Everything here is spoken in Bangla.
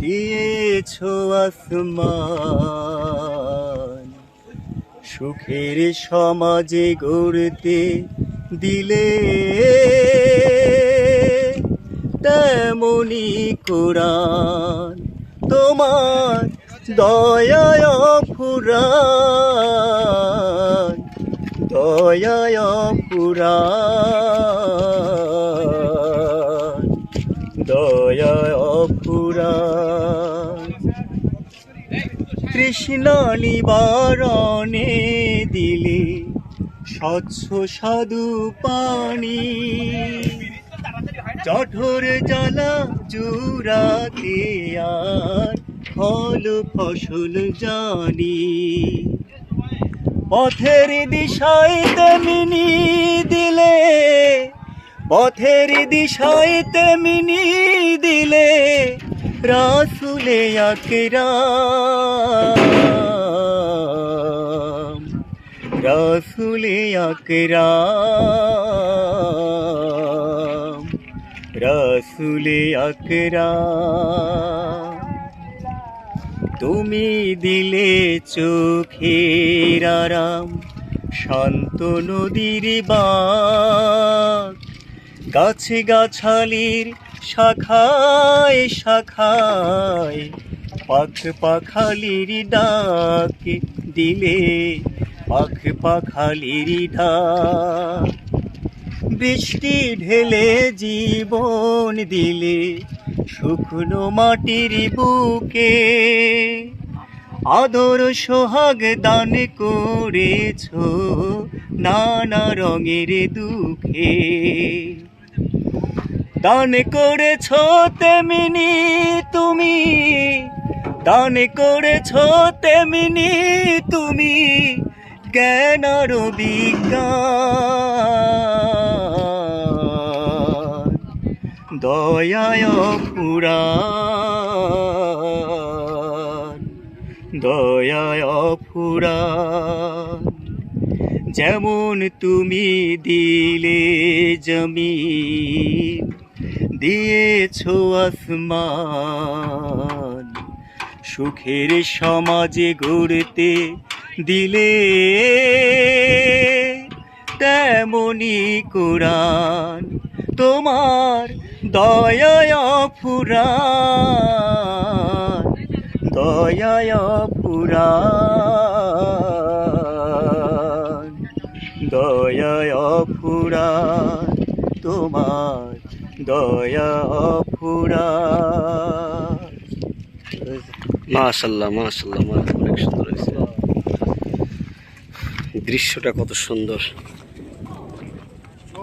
দিয়েছ আসমান। সুখের সমাজে গড়তে দিলে তেমনি কোরআন তোমার দয়ায় ফুরান দয়ায় ফুরান দয়ায় ফুরান তৃষ্ণা নিবারণে দিলে স্বচ্ছ সাধু পানি। জঠর জ্বালা জুড়াতে আর ফল ফসল জানি। পথের দিশায় তেমিনি পথের দিশায় তেমিনি দিলে রাসুলে আকরাম রাসুলে আকরাম রাসুলে আকরাম। তুমি দিলে চোখের আরাম, শান্ত নদীর বাঁক গাছে গাছালির শাখায় শাখায় পাখ পাখালির ডাক দিলে, পাখ পাখালির ডাক। বৃষ্টি ঢেলে জীবন দিলে, শুকনো মাটির বুকে আদর সোহাগ দান করেছ নানা রঙের দুঃখে। দান করেছ তেমনি তুমি, দান করেছ তেমনি তুমি, জ্ঞান আর বিজ্ঞান, দয়ায় ফুরান দয়ায় ফুরান যেমন তুমি দিলে জমিন, দিয়েছ আসমান। সুখের সমাজে গড়তে দিলে তেমনি কোরআন, তোমার দয়ায় ফুরান দয়ায় ফুরান দয়ায় ফুরান তোমার দয়া ফুরান মাশাল্লাহ মাশাল্লাহ মাশাল্লাহ অনেক সুন্দর হয়েছে। দৃশ্যটা কত সুন্দর।